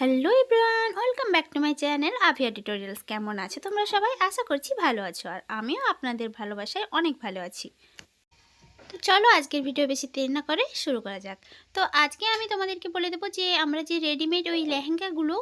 Hello everyone, welcome back to my channel Aviya tutorials. কেমন আছে? তোমরা সবাই আশা করছি ভালো আছো আর আমিও আপনাদের ভালোবাসায় অনেক ভালো আছি। তো চলো আজকের ভিডিও বেশি দেরি না করে শুরু করা যাক। তো আজকে আমি তোমাদেরকে বলে দেবো যে আমরা যে রেডিমেড ওই লেহেঙ্গাগুলো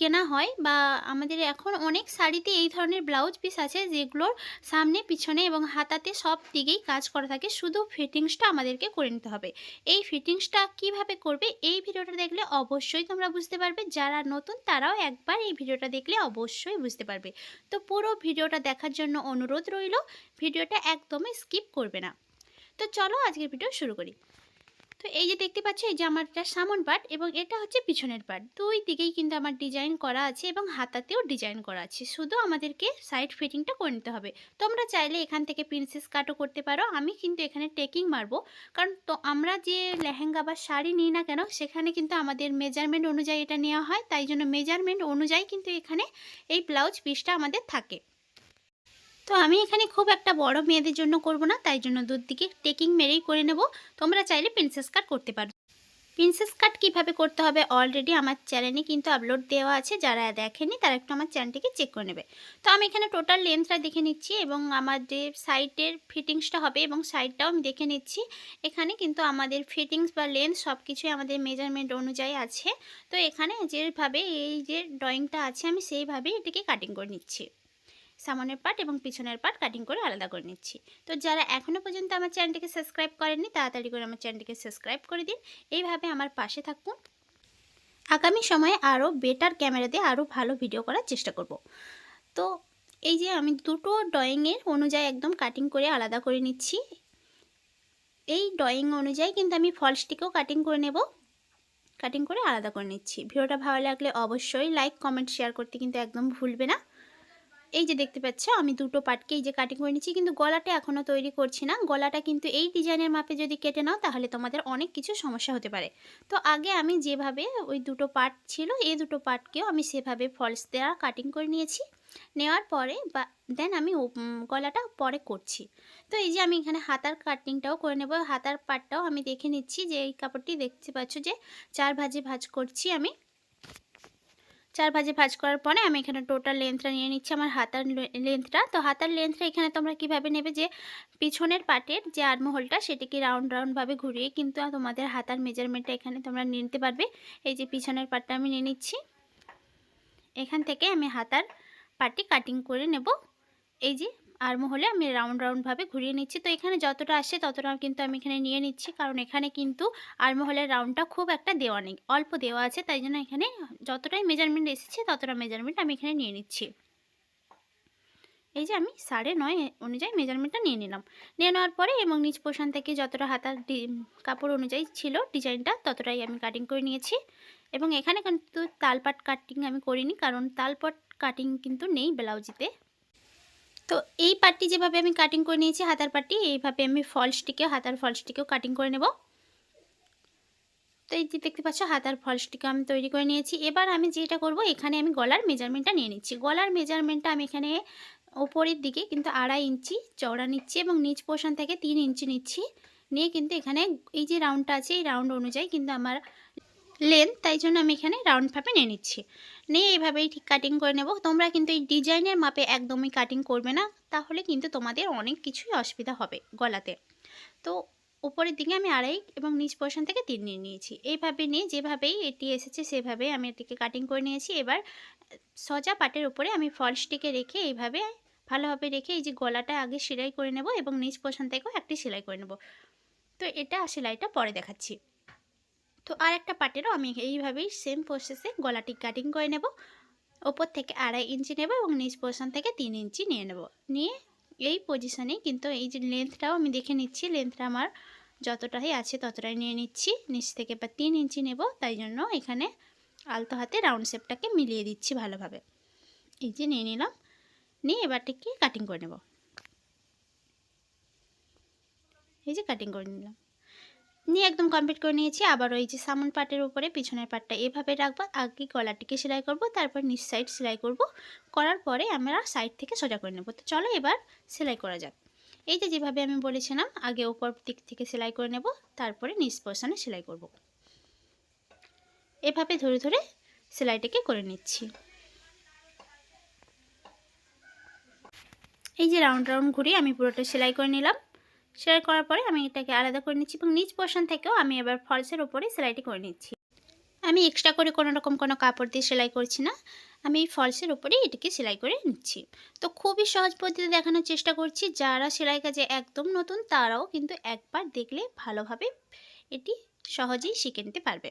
কেনা হয় বা আমাদের এখন অনেক শাড়িতে এই ধরনের ব্লাউজ পিস আছে যেগুলোর সামনে, পিছনে এবং হাতাতে সব দিকেই কাজ করা থাকে। শুধু ফিটিংসটা আমাদেরকে করে নিতে হবে। এই ফিটিংসটা কীভাবে করবে এই ভিডিওটা দেখলে অবশ্যই তোমরা বুঝতে পারবে। যারা নতুন তারাও একবার এই ভিডিওটা দেখলে অবশ্যই বুঝতে পারবে। তো পুরো ভিডিওটা দেখার জন্য অনুরোধ রইল, ভিডিওটা একদমই স্কিপ করবে না। তো চলো আজকের ভিডিও শুরু করি। তো এই যে দেখতে পাচ্ছ, এই যে আমার এটা সামন পার্ট এবং এটা হচ্ছে পিছনের পার্ট দুই দিকেই কিন্তু আমার ডিজাইন করা আছে এবং হাতাতেও ডিজাইন করা আছে। শুধু আমাদেরকে সাইড ফিটিংটা করে নিতে হবে। তোমরা চাইলে এখান থেকে প্রিন্সেস কাটও করতে পারো। আমি কিন্তু এখানে টেকিং মারবো। কারণ তো আমরা যে লেহেঙ্গা বা শাড়ি নিই না কেন, সেখানে কিন্তু আমাদের মেজারমেন্ট অনুযায়ী এটা নেওয়া হয়। তাই জন্য মেজারমেন্ট অনুযায়ী কিন্তু এখানে এই ব্লাউজ পিসটা আমাদের থাকে। তো আমি এখানে খুব একটা বড় মেয়েদের জন্য করব না, তাই জন্য দুধ দিকে টেকিং মেরেই করে নেব। তোমরা চাইলে প্রিন্সেস কাট করতে পারো। প্রিন্সেস কাট কীভাবে করতে হবে অলরেডি আমার চ্যানেলে কিন্তু আপলোড দেওয়া আছে, যারা দেখেনি তারা একটু আমার চ্যানেলটিকে চেক করে নেবে। তো আমি এখানে টোটাল লেন্থটা দেখে নিচ্ছি এবং আমাদের সাইডের ফিটিংসটা হবে এবং সাইডটাও আমি দেখে নিচ্ছি। এখানে কিন্তু আমাদের ফিটিংস বা লেন্থ সব কিছুই আমাদের মেজারমেন্ট অনুযায়ী আছে। তো এখানে যেভাবে এই যে ড্রয়িংটা আছে, আমি সেইভাবেই এটিকে কাটিং করে নিচ্ছি। সামনের পার্ট এবং পিছনের পার্ট কাটিং করে আলাদা করে নিচ্ছি। তো যারা এখনও পর্যন্ত আমার চ্যানেলটিকে সাবস্ক্রাইব করেননি, তাড়াতাড়ি করে আমার চ্যানেলটিকে সাবস্ক্রাইব করে দিন। এইভাবে আমার পাশে থাকুন। আগামী সময়ে আরও বেটার ক্যামেরা দিয়ে আরও ভালো ভিডিও করার চেষ্টা করব। তো এই যে আমি দুটো ড্রয়িংয়ের অনুযায়ী একদম কাটিং করে আলাদা করে নিচ্ছি। এই ড্রয়িং অনুযায়ী কিন্তু আমি ফলসটিকেও কাটিং করে নেব। কাটিং করে আলাদা করে নিচ্ছি। ভিডিওটা ভালো লাগলে অবশ্যই লাইক কমেন্ট শেয়ার করতে কিন্তু একদম ভুলবে না। এই যে দেখতে পাচ্ছ, আমি দুটো পাটকে এই যে কাটিং করে নিচ্ছি, কিন্তু গলাটা এখনও তৈরি করছি না। গলাটা কিন্তু এই ডিজাইনের মাপে যদি কেটে নাও, তাহলে তোমাদের অনেক কিছু সমস্যা হতে পারে। তো আগে আমি যেভাবে ওই দুটো পার্ট ছিল, এই দুটো পার্টকেও আমি সেভাবে ফলস দেওয়া কাটিং করে নিয়েছি। নেওয়ার পরে বা দেন আমি গলাটা পরে করছি। তো এই যে আমি এখানে হাতার কাটিংটাও করে নেব। হাতার পাটটাও আমি দেখে নিচ্ছি যে এই কাপড়টি দেখতে পাচ্ছ যে চার ভাজে ভাজ করছি আমি। চার ভাজে ভাজ করার পরে আমি এখানে টোটাল লেন্থটা নিয়ে নিচ্ছি, আমার হাতার লেন্থটা তো হাতার লেন্থটা এখানে তোমরা কীভাবে নেবে যে, পিছনের পাটের যে আর্মহোলটা, সেটিকে রাউন্ড রাউন্ডভাবে ঘুরিয়ে কিন্তু তোমাদের হাতার মেজারমেন্টটা এখানে তোমরা নিয়ে নিতে পারবে। এই যে পিছনের পাটটা আমি নিয়ে নিচ্ছি। এখান থেকে আমি হাতার পাটটি কাটিং করে নেব। এই যে আর্মহোলে আমি রাউন্ড রাউন্ডভাবে ঘুরিয়ে নিচ্ছি। তো এখানে যতটা আসে ততটা কিন্তু আমি এখানে নিয়ে নিচ্ছি। কারণ এখানে কিন্তু আর্মহোলের রাউন্ডটা খুব একটা দেওয়া নেই। অল্প দেওয়া আছে, তাই জন্য এখানে যতটাই মেজারমেন্ট এসেছে ততটা মেজারমেন্ট আমি এখানে নিয়ে নিচ্ছি। এই যে আমি সাড়ে নয় অনুযায়ী মেজারমেন্টটা নিয়ে নিলাম। নিয়ে নেওয়ার পরে এবং নিচ পোষণ থেকে যতটা হাতার কাপড় অনুযায়ী ছিল ডিজাইনটা ততটাই আমি কাটিং করে নিয়েছি। এবং এখানে কিন্তু তালপাট কাটিং আমি করিনি, কারণ তালপাট কাটিং কিন্তু নেই ব্লাউজিতে। তো এই পাটটি যেভাবে আমি কাটিং করে নিয়েছি হাতার পাটটি, এইভাবে আমি ফলসটিকেও হাতার ফলসটিকেও কাটিং করে নেব। তো এই যে দেখতে পাচ্ছ, হাতার ফলসটিকে আমি তৈরি করে নিয়েছি। এবার আমি যেটা করব, এখানে আমি গলার মেজারমেন্টটা নিয়ে নিচ্ছি। গলার মেজারমেন্টটা আমি এখানে ওপরের দিকে কিন্তু আড়াই ইঞ্চি চওড়া নিচ্ছি এবং নিচ পোর্শন থেকে তিন ইঞ্চি নিচ্ছি। নিয়ে কিন্তু এখানে এই যে রাউন্ডটা আছে, এই রাউন্ড অনুযায়ী কিন্তু আমার লেন্থ তাই জন্য আমি এখানে রাউন্ডভাবে নিয়ে নিচ্ছি। নিয়ে এইভাবেই ঠিক কাটিং করে নেব। তোমরা কিন্তু এই ডিজাইনের মাপে একদমই কাটিং করবে না, তাহলে কিন্তু তোমাদের অনেক কিছুই অসুবিধা হবে গলাতে। তো উপরের দিকে আমি আড়াই এবং নিচ পোর্শন থেকে তিন নিয়ে নিয়েছি। এইভাবে নিয়ে যেভাবেই এটি এসেছে, সেভাবেই আমি এটিকে কাটিং করে নিয়েছি। এবার সজা পাটের উপরে আমি ফলসটিকে রেখে এইভাবে ভালোভাবে রেখে এই যে গলাটা আগে সেলাই করে নেব এবং নিচ পোর্শন থেকেও একটি সেলাই করে নেব। তো এটা সেলাইটা পরে দেখাচ্ছি। তো আর একটা পাটেরও আমি এইভাবেই সেম প্রসেসে গলাটি কাটিং করে নেব। ওপর থেকে আড়াই ইঞ্চি নেব এবং নিচ পোর্শন থেকে তিন ইঞ্চি নিয়ে নেব। নিয়ে এই পজিশনে কিন্তু এই যে লেন্থটাও আমি দেখে নিচ্ছি লেন্থটা আমার যতটাই আছে ততটাই নিয়ে নিচ্ছি। নিচ থেকে বা তিন ইঞ্চি নেব, তাই জন্য এখানে আলতো হাতে রাউন্ড শেপটাকে মিলিয়ে দিচ্ছি ভালোভাবে। এই যে নিয়ে নিলাম, নিয়ে এবারটিকে কাটিং করে নেব। এই যে কাটিং করে নিলাম। নিয়ে একদম কমপ্লিট করে নিয়েছি। আবার ওই যে সামন পাটের উপরে পিছনের পাটটা এভাবে রাখব। আগে গলাটিকে সেলাই করব, তারপর নিচ সাইড সেলাই করব। করার পরে আমরা সাইড থেকে সোজা করে নেব। তো চলো এবার সেলাই করা যাক। এই যে যেভাবে আমি বলেছিলাম, আগে উপর দিক থেকে সেলাই করে নেব, তারপরে নিচ পোর্শনে সেলাই করব। এভাবে ধরে ধরে সেলাইটাকে করে নিচ্ছি। এই যে রাউন্ড রাউন্ড ঘুরিয়ে আমি পুরোটা সেলাই করে নিলাম। সেলাই করার পরে আমি এটাকে আলাদা করে নিচ্ছি এবং নিচ পোর্শন থেকেও আমি এবার ফলসের ওপরে সেলাইটি করে নিচ্ছি। আমি এক্সট্রা করে কোনো রকম কোনো কাপড় দিয়ে সেলাই করছি না। আমি এই ফলসের ওপরেই এটাকে সেলাই করে নিচ্ছি। তো খুবই সহজ পদ্ধতি দেখানোর চেষ্টা করছি। যারা সেলাই কাজে একদম নতুন, তারাও কিন্তু একবার দেখলে ভালোভাবে এটি সহজেই শিখে নিতে পারবে।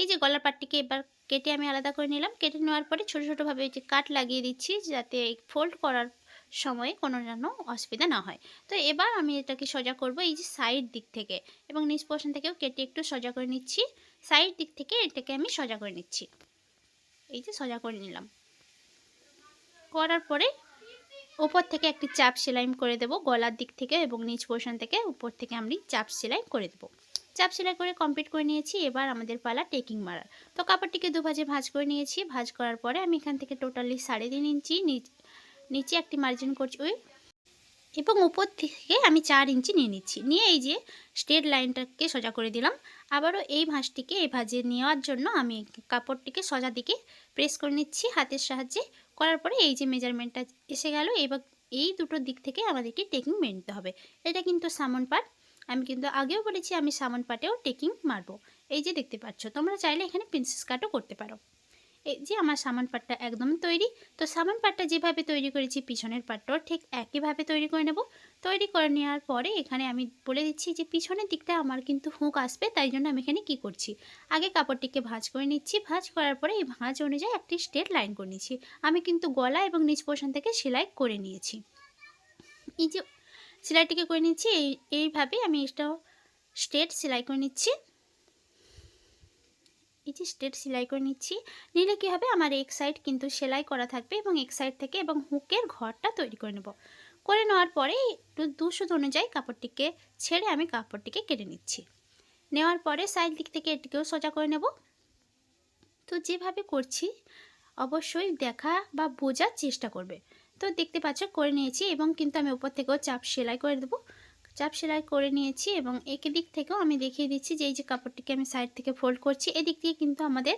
এই যে গলার পাটটিকে এবার কেটে আমি আলাদা করে নিলাম। কেটে নেওয়ার পরে ছোটো ছোটোভাবে যে কাট লাগিয়ে দিচ্ছি যাতে ফোল্ড করার সময়ে কোনো যেন অসুবিধা না হয়। তো এবার আমি এটাকে সোজা করব এই যে সাইড দিক থেকে এবং নিচ পোর্শন থেকেও কেটে একটু সোজা করে নিচ্ছি। সাইড দিক থেকে এটাকে আমি সোজা করে নিচ্ছি। এই যে সোজা করে নিলাম। করার পরে ওপর থেকে একটি চাপ সেলাই করে দেব গলার দিক থেকে এবং নিচ পোর্শন থেকে উপর থেকে আমি চাপ সেলাই করে দেবো। চাপ সেলাই করে কমপ্লিট করে নিয়েছি। এবার আমাদের পালা টেকিং মারার। তো কাপড়টিকে দুভাজে ভাজ করে নিয়েছি। ভাজ করার পরে আমি এখান থেকে টোটালি সাড়ে তিন ইঞ্চি নিচে একটি মার্জিন করছি, ওই, এবং উপর থেকে আমি চার ইঞ্চি নিয়ে নিচ্ছি। নিয়ে এই যে স্ট্রেট লাইনটাকে সোজা করে দিলাম। আবারও এই ভাঁজটিকে এই ভাজে নেওয়ার জন্য আমি কাপড়টিকে সোজা দিকে প্রেস করে নিচ্ছি হাতের সাহায্যে। করার পরে এই যে মেজারমেন্টটা এসে গেল, এবার এই দুটো দিক থেকে আমাদেরকে টেকিং মেনে নিতে হবে। এটা কিন্তু সামন পাট আমি কিন্তু আগেও বলেছি আমি সামন পাটেও টেকিং মারবো। এই যে দেখতে পাচ্ছ, তোমরা চাইলে এখানে প্রিন্সেস কাটও করতে পারো। এই যে আমার সামান পাটটা একদম তৈরি। তো সামান পাটটা যেভাবে তৈরি করেছি, পিছনের পাটটাও ঠিক একইভাবে তৈরি করে নেব। তৈরি করে নেওয়ার পরে এখানে আমি বলে দিচ্ছি যে, পিছনের দিকটা আমার কিন্তু হুঁক আসবে, তাই জন্য আমি এখানে কি করছি? আগে কাপড়টিকে ভাঁজ করে নিচ্ছি। ভাঁজ করার পরে এই ভাঁজ অনুযায়ী একটি স্ট্রেট লাইন করে নিচ্ছি। আমি কিন্তু গলা এবং নিচ পোষণ থেকে সেলাই করে নিয়েছি। এই যে সেলাইটিকে করে নিচ্ছি, এই, এইভাবে আমি এটা স্ট্রেট সেলাই করে নিচ্ছি। এই স্ট্রেট সেলাই করে নিচ্ছি। নিলে কী হবে? আমার এক সাইড কিন্তু সেলাই করা থাকবে এবং এক সাইড থেকে এবং হুকের ঘরটা তৈরি করে নেব। করে নেওয়ার পরে একটু দুশো অনুযায়ী কাপড়টিকে ছেড়ে আমি কাপড়টিকে কেটে নিচ্ছি। নেওয়ার পরে সাইড দিক থেকে এটিকেও সোজা করে নেব। তো যেভাবে করছি, অবশ্যই দেখা বা বোঝার চেষ্টা করবে। তো দেখতে পাচ্ছ, করে নিয়েছি এবং কিন্তু আমি উপর থেকেও চাপ সেলাই করে দেবো। চাপ সেলাই করে নিয়েছি এবং একে দিক থেকেও আমি দেখিয়ে দিচ্ছি যে এই যে কাপড়টিকে আমি সাইড থেকে ফোল্ড করছি, এদিক দিয়ে কিন্তু আমাদের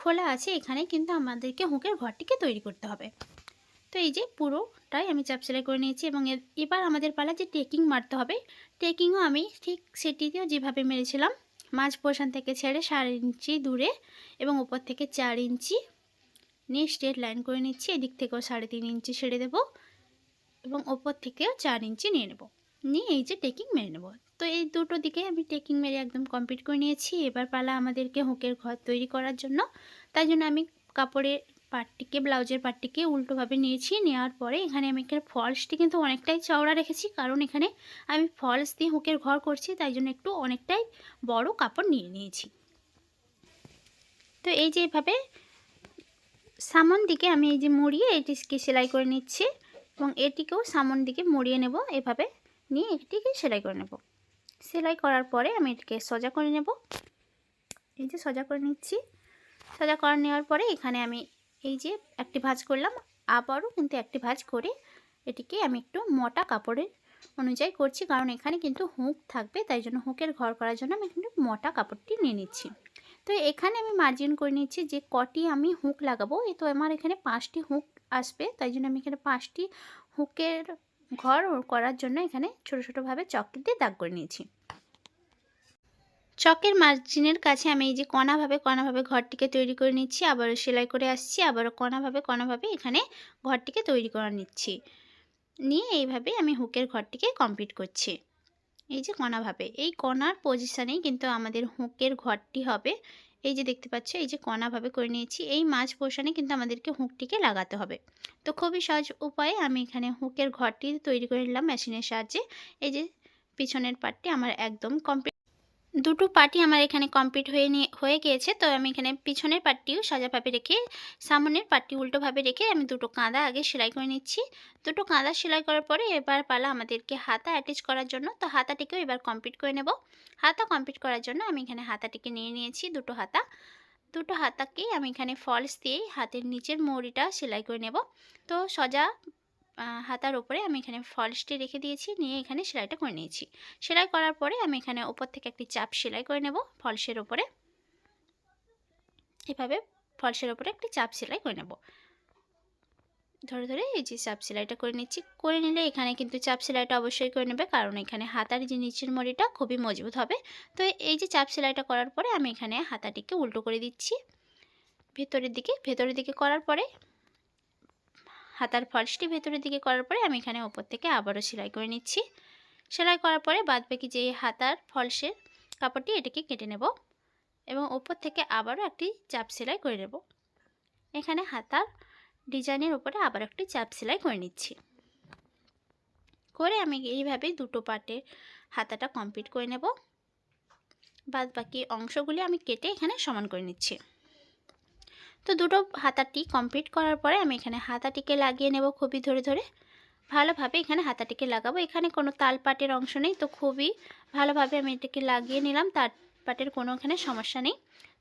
খোলা আছে, এখানে কিন্তু আমাদেরকে হুঁকের ঘরটিকে তৈরি করতে হবে। তো এই যে পুরোটাই আমি চাপ সেলাই করে নিয়েছি এবং এবার আমাদের পালা যে টেকিং মারতে হবে, টেকিংও আমি ঠিক সেটিতেও যেভাবে মেরেছিলাম, মাঝ পোষণ থেকে ছেড়ে সাড়ে ইঞ্চি দূরে এবং উপর থেকে চার ইঞ্চি নিয়ে স্ট্রেট লাইন করে নিচ্ছি, এদিক থেকেও সাড়ে তিন ইঞ্চি ছেড়ে দেব এবং ওপর থেকেও চার ইঞ্চি নিয়ে নেব। নিয়ে এই যে টেকিং মেরে নেব। তো এই দুটো দিকে আমি টেকিং মেরে একদম কমপ্লিট করে নিয়েছি। এবার পালা আমাদেরকে হুকের ঘর তৈরি করার জন্য। তাই জন্য আমি কাপড়ের পাটটিকে, ব্লাউজের পাটটিকে উল্টোভাবে নিয়েছি। নেওয়ার পরে এখানে আমি এখানে ফলসটি কিন্তু অনেকটাই চওড়া রেখেছি। কারণ এখানে আমি ফলস দিয়ে হুকের ঘর করছি। তাই জন্য একটু অনেকটাই বড় কাপড় নিয়ে নিয়েছি। তো এই যে এভাবে সামন দিকে আমি এই যে মুড়িয়ে এটিকে সেলাই করে নিচ্ছি। এবং এটিকেও সামন দিকে মুড়িয়ে নেব। এভাবে নিয়ে এটিকে সেলাই করে নেব। সেলাই করার পরে আমি এটিকে সজা করে নেব। এই যে সজা করে নিচ্ছি। সজা করে নেওয়ার পরে এখানে আমি এই যে একটি ভাজ করলাম। আবারও কিন্তু একটি ভাজ করে এটিকে আমি একটু মোটা কাপড়ের অনুযায়ী করছি, কারণ এখানে কিন্তু হুঁক থাকবে, তাই জন্য হুঁকের ঘর করার জন্য আমি কিন্তু মোটা কাপড়টি নিয়ে নিচ্ছি। তো এখানে আমি মার্জিন করে নিচ্ছি যে কটি আমি হুঁক লাগাবো। এ তো আমার এখানে পাঁচটি হুঁক আসবে, তাই জন্য আমি এখানে পাঁচটি হুকের ঘর করার জন্য এখানে ছোটো ছোটোভাবে চক দিয়ে দাগ করে নিয়েছি। চকের মার্জিনের কাছে আমি এই যে কণাভাবে কণাভাবে ঘরটিকে তৈরি করে নিচ্ছি, আবারও সেলাই করে আসছি, আবারও কণাভাবে কণাভাবে এখানে ঘরটিকে তৈরি করে নিচ্ছি। নিয়ে এইভাবে আমি হুকের ঘরটিকে কমপ্লিট করছি। এই যে কণাভাবে এই কণার পজিশানেই কিন্তু আমাদের হুকের ঘরটি হবে এই যে দেখতে পাচ্ছ, এই যে কণাভাবে করে নিয়েছি, এই মাছ পোষণে কিন্তু আমাদেরকে হুঁকটিকে লাগাতে হবে। তো খুবই সহজ উপায়ে আমি এখানে হুঁকের ঘরটি তৈরি করে নিলাম মেশিনের সাহায্যে। এই যে পিছনের পার্টটি আমার একদম কমপ্লিট দুটো পার্টি আমার এখানে কমপ্লিট হয়ে নিয়ে হয়ে গিয়েছে। তো আমি এখানে পিছনের পার্টিও সাজাভাবে রেখে, সামনের পার্টি উল্টোভাবে রেখে আমি দুটো কাঁদা আগে সেলাই করে নিচ্ছি। দুটো কাঁদা সেলাই করার পরে এবার পালা আমাদেরকে হাতা অ্যাটাচ করার জন্য। তো হাতাটিকেও এবার কমপ্লিট করে নেব। হাতা কমপ্লিট করার জন্য আমি এখানে হাতাটিকে নিয়ে নিয়েছি দুটো হাতা। দুটো হাতাকেই আমি এখানে ফলস দিয়েই হাতের নিচের মৌরিটা সেলাই করে নেব। তো সজা হাতার ওপরে আমি এখানে ফলসটি রেখে দিয়েছি, নিয়ে এখানে সেলাইটা করে নিয়েছি। সেলাই করার পরে আমি এখানে ওপর থেকে একটি চাপ সেলাই করে নেব ফলসের ওপরে এভাবে ফলসের ওপরে একটি চাপ সেলাই করে নেব। ধরে ধরে এই যে চাপ সেলাইটা করে নিচ্ছি। করে নিলে এখানে কিন্তু চাপ সেলাইটা অবশ্যই করে নেবে, কারণ এখানে হাতার যে নিচের মরিটা খুবই মজবুত হবে। তো এই যে চাপ সেলাইটা করার পরে আমি এখানে হাতাটিকে উল্টো করে দিচ্ছি। ভেতরের দিকে ভেতরের দিকে করার পরে হাতার ফলসটি ভেতরের দিকে করার পরে আমি এখানে ওপর থেকে আবারও সেলাই করে নিচ্ছি। সেলাই করার পরে বাদ বাকি যে হাতার ফলসের কাপড়টি এটাকে কেটে নেব এবং ওপর থেকে আবারও একটি চাপ সেলাই করে নেব। এখানে হাতার ডিজাইনের উপরে আবার একটি চাপ সেলাই করে নিচ্ছি। করে আমি এইভাবে দুটো পাটে হাতাটা কমপ্লিট করে নেব। বাদ বাকি অংশগুলি আমি কেটে এখানে সমান করে নিচ্ছি। তো দুটো হাতাটি কমপ্লিট করার পরে আমি এখানে হাতাটিকে লাগিয়ে নেব খুবই ধরে ধরে। ভালোভাবে এখানে হাতাটিকে লাগাবো। এখানে কোনো তাল পাটের অংশ নেই, তো খুবই ভালোভাবে আমি এটাকে লাগিয়ে নিলাম তার পাটের কোনো এখানে সমস্যা নেই।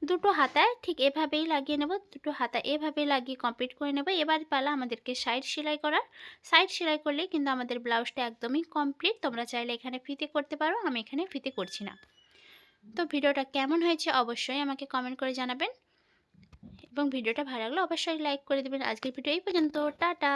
দুটো হাতায় ঠিক এভাবেই লাগিয়ে নেব, দুটো হাতা এভাবেই লাগিয়ে কমপ্লিট করে নেব। এবার পালা আমাদেরকে সাইড সেলাই করার। সাইড সেলাই করলেই কিন্তু আমাদের ব্লাউজটা একদমই কমপ্লিট তোমরা চাইলে এখানে ফিতে করতে পারো, আমি এখানে ফিতে করছি না। তো ভিডিওটা কেমন হয়েছে অবশ্যই আমাকে কমেন্ট করে জানাবেন। এবং ভিডিওটা ভালো লাগলে অবশ্যই লাইক করে দেবেন। আজকের ভিডিও এই পর্যন্ত। টাটা।